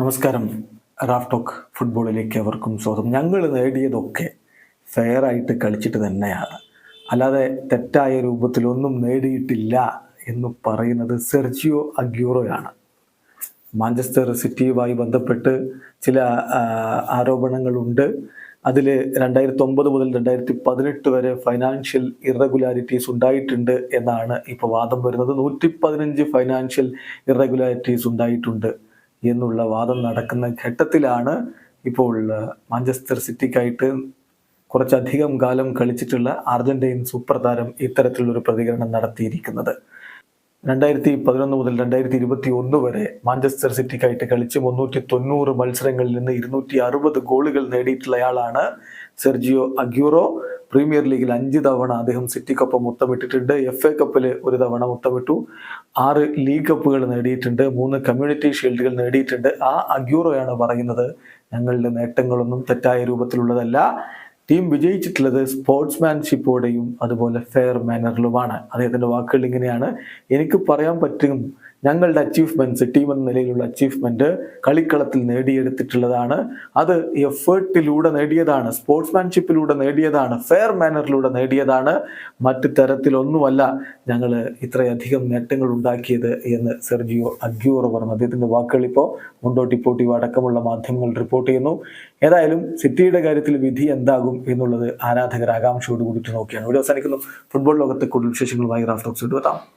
നമസ്കാരം. Raf talk ഫുട്ബോളിലേക്ക് അവർക്കും സ്വാഗതം. ഞങ്ങൾ നേടിയതൊക്കെ ഫെയർ ആയിട്ട് കളിച്ചിട്ട് തന്നെയാണ്. അല്ലാതെ തെറ്റായ രൂപത്തിലൊന്നും നേടിയിട്ടില്ല എന്ന് പറയുന്നത് സെർജിയോ അഗ്യൂറോയാണ്. മാഞ്ചസ്റ്റർ സിറ്റിയുമായി ബന്ധപ്പെട്ട് ചില ആരോപണങ്ങളുണ്ട്. അതിൽ രണ്ടായിരത്തി ഒമ്പത് മുതൽ രണ്ടായിരത്തി പതിനെട്ട് വരെ ഫൈനാൻഷ്യൽ ഇറഗുലാരിറ്റീസ് ഉണ്ടായിട്ടുണ്ട് എന്നാണ് ഇപ്പോൾ വാദം വരുന്നത്. നൂറ്റി പതിനഞ്ച് ഫൈനാൻഷ്യൽ ഇറഗുലാരിറ്റീസ് ഉണ്ടായിട്ടുണ്ട്. എന്നുള്ള വാദം നടക്കുന്ന ഘട്ടത്തിലാണ് ഇപ്പോൾ മാഞ്ചസ്റ്റർ സിറ്റിക്കായിട്ട് കുറച്ചധികം കാലം കളിച്ചിട്ടുള്ള അർജന്റീൻ സൂപ്പർ താരം ഇത്തരത്തിലുള്ളൊരു പ്രതികരണം നടത്തിയിരിക്കുന്നത്. രണ്ടായിരത്തി പതിനൊന്ന് മുതൽ രണ്ടായിരത്തി ഇരുപത്തി ഒന്ന് വരെ മാഞ്ചസ്റ്റർ സിറ്റിക്കായിട്ട് കളിച്ച് മുന്നൂറ്റി തൊണ്ണൂറ് മത്സരങ്ങളിൽ നിന്ന് ഇരുന്നൂറ്റി അറുപത് ഗോളുകൾ നേടിയിട്ടുള്ളയാളാണ് സെർജിയോ അഗ്യൂറോ. പ്രീമിയർ ലീഗിൽ അഞ്ച് തവണ അദ്ദേഹം സിറ്റിക്കൊപ്പം മുത്തമിട്ടിട്ടുണ്ട് എഫ് എ കപ്പിൽ ഒരു തവണ മുത്തമിട്ടു ആറ് ലീഗ് കപ്പുകൾ നേടിയിട്ടുണ്ട്. മൂന്ന് കമ്മ്യൂണിറ്റി ഷീൽഡുകൾ നേടിയിട്ടുണ്ട്. ആ അഗ്യൂറോയാണ് പറയുന്നത്. ഞങ്ങളുടെ നേട്ടങ്ങളൊന്നും തെറ്റായ രൂപത്തിലുള്ളതല്ല. ടീം വിജയിച്ചിട്ടുള്ളത് സ്പോർട്സ്മാൻഷിപ്പോടെയും അതുപോലെ ഫെയർ മാനറിലുമാണ്. അദ്ദേഹത്തിന്റെ വാക്കുകൾ ഇങ്ങനെയാണ്. എനിക്ക് പറയാൻ പറ്റും ഞങ്ങളുടെ അച്ചീവ്മെന്റ്സ് ടീം എന്ന നിലയിലുള്ള അച്ചീവ്മെന്റ് കളിക്കളത്തിൽ നേടിയെടുത്തിട്ടുള്ളതാണ്. അത് എഫേർട്ടിലൂടെ നേടിയതാണ് സ്പോർട്സ്മാൻഷിപ്പിലൂടെ നേടിയതാണ് ഫെയർ മാനറിലൂടെ നേടിയതാണ്. മറ്റു തരത്തിലൊന്നുമല്ല ഞങ്ങൾ ഇത്രയധികം നേട്ടങ്ങൾ ഉണ്ടാക്കിയത് എന്ന് സെർജിയോ അഗ്യൂറോ പറഞ്ഞു. അദ്ദേഹത്തിന്റെ വാക്കുകൾ ഇപ്പോൾ മുണ്ടോട്ടി പോട്ടിയോ അടക്കമുള്ള മാധ്യമങ്ങൾ റിപ്പോർട്ട് ചെയ്യുന്നു. ഏതായാലും സിറ്റിയുടെ കാര്യത്തിൽ വിധി എന്താകും എന്നുള്ളത് ആരാധകർ ആകാംക്ഷയോട് കൂടിയിട്ട് നോക്കിയാണ്. ഇവിടെ അവസാനിക്കുന്നു. ഫുട്ബോൾ ലോകത്തെ കൂടുതൽ വിശേഷങ്ങളുമായി റാഫ്റ്റോക്സ് ഇട്ട് എത്താം.